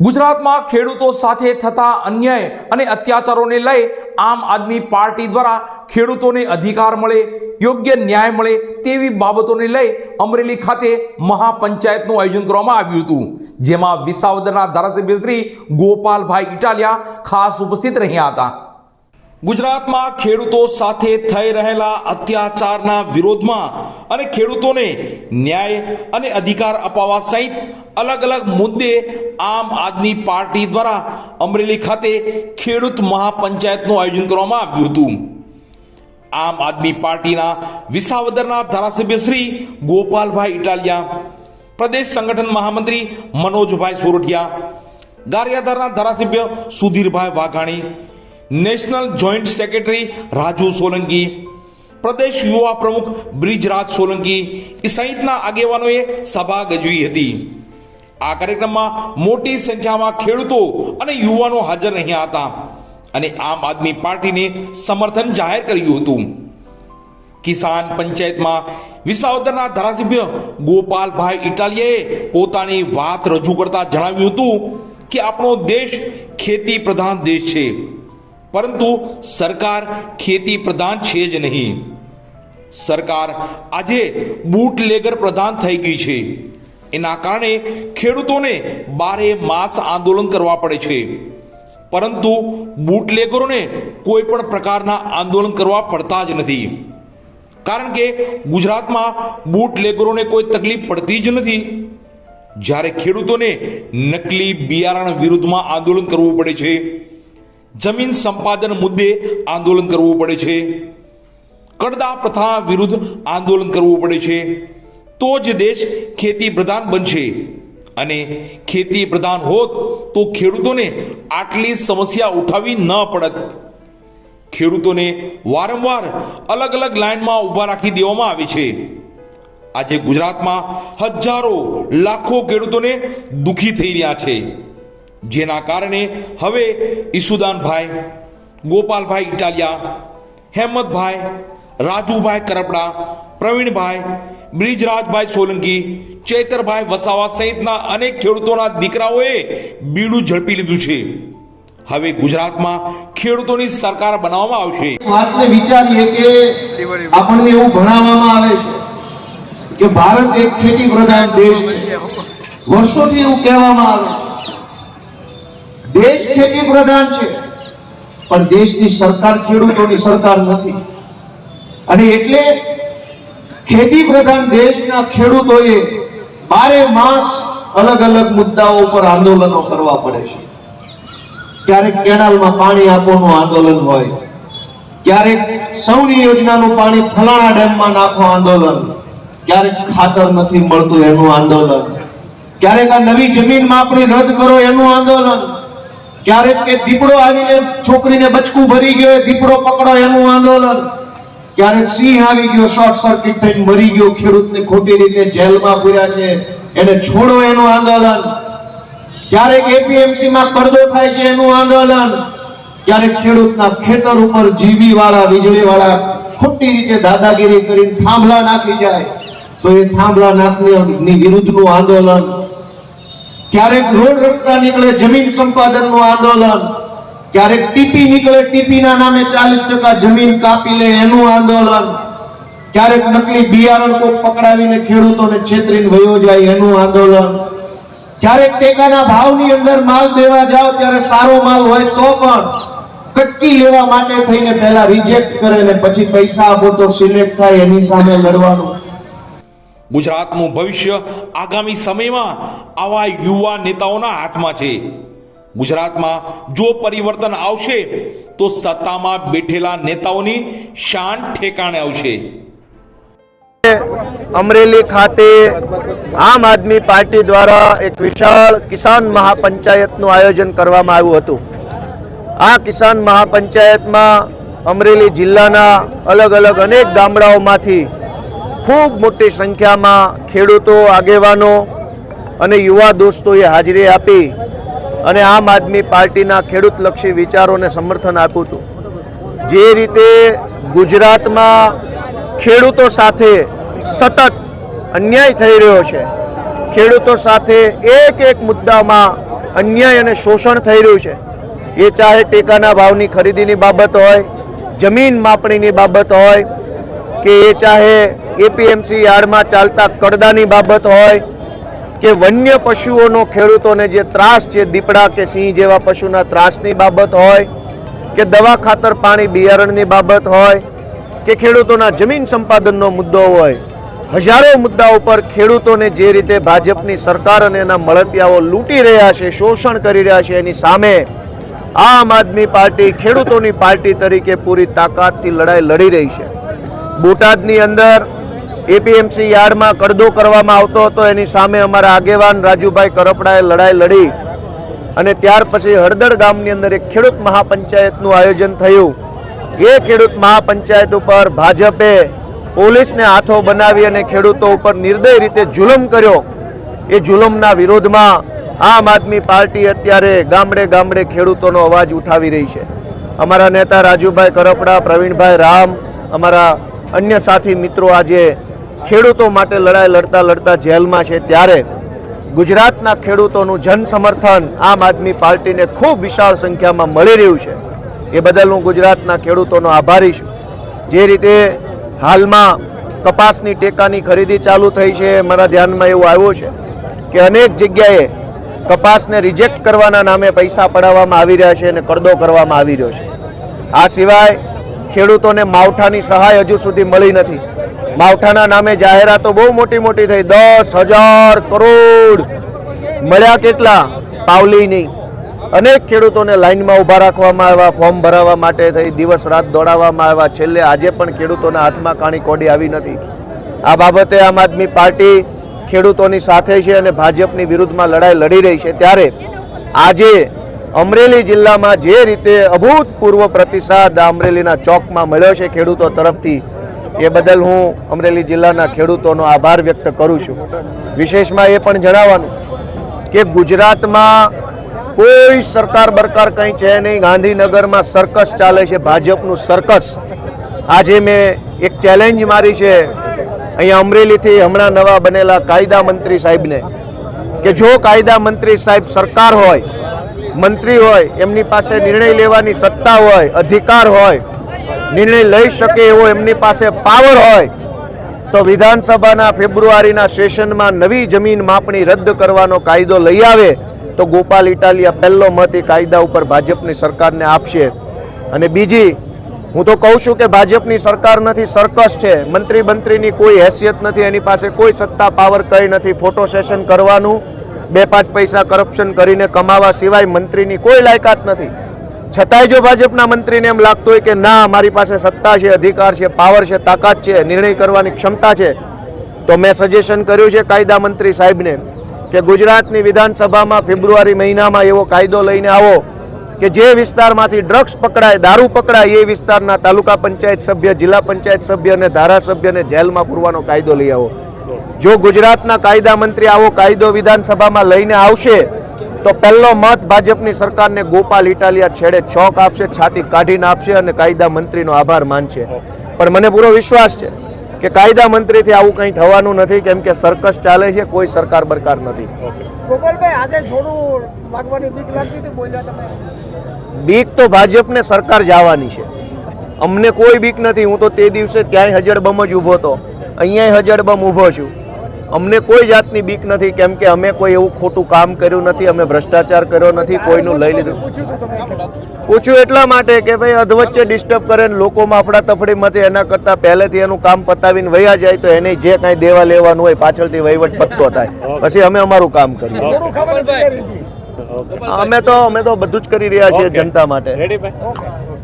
ગુજરાતમાં ખેડૂતો સાથે થતા અન્યાય અને અત્યાચારોને લઈ આમ આદમી પાર્ટી દ્વારા ખેડૂતોને અધિકાર મળે, યોગ્ય ન્યાય મળે તેવી બાબતોને લઈ અમરેલી ખાતે મહાપંચાયતનું આયોજન કરવામાં આવ્યું હતું, જેમાં વિસાવદરના ધારાસભ્ય શ્રી ગોપાલભાઈ ઇટાલિયા ખાસ ઉપસ્થિત રહ્યા હતા. ગુજરાતમાં ખેડૂતો સાથે થઈ રહેલા અત્યાચારના વિરોધમાં અને ખેડૂતોને ન્યાય અને અધિકાર અપાવવા સહિત અલગ અલગ મુદ્દે આમ આદમી પાર્ટી દ્વારા અમરેલી ખાતે ખેડૂત મહાપંચાયતનું આયોજન કરવામાં આવ્યું હતું. આમ આદમી પાર્ટીના વિસાવદરના ધારાસભ્ય શ્રી ગોપાલભાઈ ઇટાલિયા, પ્રદેશ સંગઠન મહામંત્રી મનોજભાઈ સોરઠિયા, ગારિયાધારના ધારાસભ્ય Sudhirbhai Vaghani national joint secretary Raju Solanki પ્રદેશ યુવા પ્રમુખ બ્રિજરાજ સોલંકી એ સહિતના આગેવાનોએ સભા ગજવી હતી. આ કાર્યક્રમમાં મોટી સંખ્યામાં ખેડૂતો અને યુવાનો હાજર રહ્યા હતા અને આમ આદમી પાર્ટીને સમર્થન જાહેર કર્યું હતું. કિસાન પંચાયતમાં વિસાવદરના ધારાસભ્ય ગોપાલભાઈ ઇટાલિયાએ પોતાની વાત રજૂ કરતા જણાવ્યું હતું કે આપણો દેશ ખેતી પ્રધાન દેશ છે. પરંતુ સરકાર ખેતી પ્રધાન છે જ નહીં. સરકાર આજે બૂટલેગર પ્રધાન થઈ ગઈ છે. એના કારણે ખેડૂતોને બારે માસ આંદોલન કરવા પડે છે. પરંતુ બૂટલેગરોને કોઈ પણ પ્રકારના આંદોલન કરવા પડતા જ નથી. કારણ કે ગુજરાતમાં બૂટલેગરોને કોઈ તકલીફ પડતી જ નથી. જ્યારે ખેડૂતોને નકલી બિયારણ વિરુદ્ધમાં આંદોલન કરવું પડે છે જમીન સંપાદન મુદ્દે આંદોલન કરવું પડે છે. કડદા પ્રથા વિરુદ્ધ આંદોલન કરવું પડે છે. તો જ દેશ ખેતી પ્રધાન બનશે. અને ખેતી પ્રધાન હોત તો ખેડૂતોને આટલી સમસ્યા ઉઠાવી ન પડત. ખેડૂતોને વારંવાર અલગ અલગ લાઇનમાં ઊભા રાખી દેવામાં આવે છે. આજે ગુજરાતમાં હજારો લાખો ખેડૂતોને દુખી થઈ રહ્યા છે. જેના કારણે હવે ઈસુદાનભાઈ, ગોપાલભાઈ ઇટાલિયા, હેમતભાઈ, રાજુભાઈ કરપડા, પ્રવીણભાઈ, બ્રિજરાજભાઈ સોલંકી, ચેતરભાઈ વસાવા સહિતના અનેક ખેડૂતોના દીકરાઓએ બીડું ઝડપી લીધું છે. હવે ગુજરાતમાં ખેડૂતોની સરકાર બનાવવામાં આવશે. વાતને વિચારીએ કે આપણને એવું ભણાવવામાં આવે છે કે ભારત એક ખેતી પ્રધાન દેશ છે. વર્ષોથી એવું કહેવામાં આવે છે. દેશ ખેતી પ્રધાન છે. પણ દેશની સરકાર ખેડૂતોની સરકાર નથી. અને એટલે ખેતી પ્રધાન દેશના ખેડૂતોએ બારે માસ અલગ અલગ મુદ્દાઓ પર આંદોલનો કરવા પડે છે. ક્યારેક કેનાલમાં પાણી આપવાનું આંદોલન હોય, ક્યારેક સૌની યોજનાનું પાણી ફલાણા ડેમમાં નાખો આંદોલન, ક્યારેક ખાતર નથી મળતું એનું આંદોલન, ક્યારેક આ નવી જમીન આપણે રદ કરો એનું આંદોલન. ક્યારેક કે દીપડો આવીને છોકરીને બચકું ભરી ગયો દીપડો પકડો એનું આંદોલન. ક્યારેક સિંહ આવી ગયો, શોર્ટ સર્કિટ થઈને મરી ગયો, ખેડૂતને ખોટી રીતે જેલમાં પૂર્યા છે, એને છોડો એનું આંદોલન. ક્યારેક એપીએમસી માં પડદો થાય છે એનું આંદોલન. ક્યારેક ખેડૂતના ખેતર ઉપર જીવી વાળા વીજળી વાળા ખોટી રીતે દાદાગીરી કરીને થાંભલા નાખી જાય. તો એ થાંભલા નાખની વિરુદ્ધનું આંદોલન ક્યારેક રોડ રસ્તા નીકળે, જમીન સંપાદનનું આંદોલન. ક્યારેક ટીપી નીકળે, ટીપીના નામે ચાલીસ ટકા જમીન કાપી લે એનું આંદોલન. ક્યારેક નકલી બિયારણ કોઈ પકડાવીને ખેડૂતોને છેતરીને વયો જાય એનું આંદોલન. ક્યારેક ટેકાના ભાવની અંદર માલ દેવા જાઓ ત્યારે સારો માલ હોય તો પણ કટકી લેવા માટે થઈને પહેલા રિજેક્ટ કરે ને પછી પૈસા આપો તો સિલેક્ટ થાય એની સામે લડવાનું. ગુજરાતનું ભવિષ્ય આગામી સમયમાં આવા યુવા નેતાઓના હાથમાં છે. ગુજરાતમાં જો પરિવર્તન આવશે, તો સત્તામાં બેઠેલા નેતાઓની શાન ઠેકાણે આવશે. અમરેલી ખાતે આમ આદમી પાર્ટી દ્વારા એક વિશાળ કિસાન મહાપંચાયતનું આયોજન કરવામાં આવ્યું હતું. આ કિસાન મહાપંચાયતમાં અમરેલી જિલ્લાના અલગ અલગ અનેક ગામડાઓમાંથી ખૂબ મોટી સંખ્યામાં ખેડૂતો, આગેવાનો અને યુવા દોસ્તોએ હાજરી આપી અને આમ આદમી પાર્ટીના ખેડૂતલક્ષી વિચારોને સમર્થન આપ્યું હતું. જે રીતે ગુજરાતમાં ખેડૂતો સાથે સતત અન્યાય થઈ રહ્યો છે, ખેડૂતો સાથે એક એક મુદ્દામાં અન્યાય અને શોષણ થઈ રહ્યું છે, એ ચાહે ટેકાના ભાવની ખરીદીની બાબત હોય, જમીન માપણીની બાબત હોય કે એ ચાહે એપીએમસી યાર્ડમાં ચાલતા કડદાની બાબત હોય કે વન્ય પશુઓનો ખેડૂતોને જે ત્રાસ છે, દીપડા કે સિંહ જેવા પશુના ત્રાસની બાબત હોય, કે દવા ખાતર પાણી બિયારણની બાબત હોય, કે ખેડૂતોના જમીન સંપાદનનો મુદ્દો હોય, હજારો મુદ્દા ઉપર ખેડૂતોને જે રીતે ભાજપની સરકાર અને એના મળતિયાઓ લૂંટી રહ્યા છે, શોષણ કરી રહ્યા છે, એની સામે આમ આદમી પાર્ટી ખેડૂતોની પાર્ટી તરીકે પૂરી તાકાતથી લડાઈ લડી રહી છે. બોટાદની અંદર એપીએમસી યાર્ડમાં કડદો કરવામાં આવતો હતો. એની સામે અમારા આગેવાન રાજુભાઈ કરપડાએ લડાઈ લડી અને ત્યાર પછી હળદર ગામની અંદર એક ખેડૂત મહાપંચાયતનું આયોજન થયું. એ ખેડૂત મહાપંચાયત ઉપર ભાજપે પોલીસને હાથો બનાવી અને ખેડૂતો ઉપર નિર્દય રીતે જુલમ કર્યો. એ જુલમના વિરોધમાં આમ આદમી પાર્ટી અત્યારે ગામડે ગામડે ખેડૂતોનો અવાજ ઉઠાવી રહી છે. અમારા નેતા રાજુભાઈ કરપડા, પ્રવીણભાઈ રામ, અમારા અન્ય સાથી મિત્રો આજે ખેડૂતો માટે લડાઈ લડતા લડતા જેલમાં છે. ત્યારે ગુજરાતના ખેડૂતોનું જનસમર્થન આમ આદમી પાર્ટીને ખૂબ વિશાળ સંખ્યામાં મળી રહ્યું છે. એ બદલ હું ગુજરાતના ખેડૂતોનો આભારી છું. જે રીતે હાલમાં કપાસની ટેકાની ખરીદી ચાલુ થઈ છે મારા ધ્યાનમાં એવું આવ્યું છે કે અનેક જગ્યાએ કપાસને રિજેક્ટ કરવાના નામે પૈસા પડાવવામાં આવી રહ્યા છે અને કરદો કરવામાં આવી રહ્યો છે. આ સિવાય ખેડૂતોને માવઠાની સહાય હજુ સુધી મળી નથી. માવઠાના નામે જાહેરાતો બહુ મોટી મોટી થઈ. દસ હજાર કરોડ મળ્યા કેટલા? પાવલી નહીં અનેક ખેડૂતોને લાઇનમાં ઊભા રાખવામાં આવ્યા, ફોર્મ ભરાવવા માટે થઈ, દિવસ રાત દોડાવવામાં આવ્યા. છેલ્લે આજે પણ ખેડૂતોના હાથમાં કાણી કોડી આવી નથી. આ બાબતે આમ આદમી પાર્ટી ખેડૂતોની સાથે છે અને ભાજપની વિરુદ્ધમાં લડાઈ લડી રહી છે. ત્યારે આજે અમરેલી જિલ્લામાં જે રીતે અભૂતપૂર્વ પ્રતિસાદ અમરેલીના ચોકમાં મળ્યો છે ખેડૂતો તરફથી, એ બદલ હું અમરેલી જિલ્લાના ખેડૂતોનો આભાર વ્યક્ત કરું છું. વિશેષમાં એ પણ જણાવવાનું કે ગુજરાતમાં કોઈ સરકાર બરકાર કંઈ છે નહીં. ગાંધીનગરમાં સર્કસ ચાલે છે, ભાજપનું સર્કસ. આજે મેં એક ચેલેન્જ મારી છે અહીંયા અમરેલીથી હમણાં નવા બનેલા કાયદા મંત્રી સાહેબને કે જો કાયદા મંત્રી સાહેબ સરકાર હોય મંત્રી હોય, એમની પાસે નિર્ણય લેવાની સત્તા હોય, અધિકાર હોય, નિર્ણય લઈ શકે એવો એમની પાસે પાવર હોય, તો વિધાનસભાના ફેબ્રુઆરીના સેશનમાં નવી જમીન માપણી રદ કરવાનો કાયદો લઈ આવે, તો ગોપાલ ઇટાલિયા પહેલો મત એ કાયદા ઉપર ભાજપની સરકારને આપશે. અને બીજી, હું તો કહું છું કે ભાજપની સરકાર નથી, સર્કસ છે. મંત્રી મંત્રીની કોઈ હેસિયત નથી, એની પાસે કોઈ સત્તા પાવર કંઈ નથી. ફોટો સેશન કરવાનું બે પાંચ પૈસા કરપ્શન કરીને કમાવા સિવાય મંત્રીની કોઈ લાયકાત નથી. છતાંય જો ભાજપના મંત્રીને એમ લાગતું હોય કે ના, મારી પાસે સત્તા છે, અધિકાર છે પાવર છે, તાકાત છે, નિર્ણય કરવાની ક્ષમતા છે, તો મેં સજેશન કર્યું છે કાયદા મંત્રી સાહેબને કે ગુજરાતની વિધાનસભામાં ફેબ્રુઆરી મહિનામાં એવો કાયદો લઈને આવો કે જે વિસ્તારમાંથી ડ્રગ્સ પકડાય, દારૂ પકડાય, એ વિસ્તારના તાલુકા પંચાયત સભ્ય, જિલ્લા પંચાયત સભ્ય અને ધારાસભ્યને જેલમાં પૂરવાનો કાયદો લઈ આવો. જો ગુજરાતના કાયદા મંત્રી આવો કાયદો વિધાનસભામાં લઈને આવશે તો પહેલો મત ભાજપની સરકારને ગોપાલ ઇટાલિયા છેડે છોક આપશે છાતી કાઢીને આપશે અને કાયદા મંત્રીનો આભાર માનશે. પણ મને પૂરો વિશ્વાસ છે કે કાયદા મંત્રીથી આવું કંઈ થવાનું નથી કેમ કે સર્કસ ચાલે છે કોઈ સરકાર બરકાર નથી. બીક તો ભાજપને સરકાર જવાની છે. અમને કોઈ બીક નથી હું તો તે દિવસે ત્યાંય હજડબમ જ ઊભો હતો. અહીંયા હજડબમ ઊભો છું. અમને કોઈ જાતની બીક નથી કેમ કે અમે કોઈ એવું ખોટું કામ કર્યું નથી અમે ભ્રષ્ટાચાર કર્યો નથી કોઈનું લઈ લીધું. પૂછ્યું એટલા માટે કે ભાઈ અધવચ્ચે ડિસ્ટર્બ કરે ને લોકોમાં અફડા તફડી મતે એના કરતાં પહેલેથી એનું કામ પતાવીને વયા જાય તો એને જે કાંઈ દેવા લેવાનું હોય પાછળથી વહીવટ પત્તો થાય. પછી અમે અમારું કામ કરીએ. અમે તો અમે તો બધું જ કરી રહ્યા છીએ જનતા માટે. રેડી ભાઈ?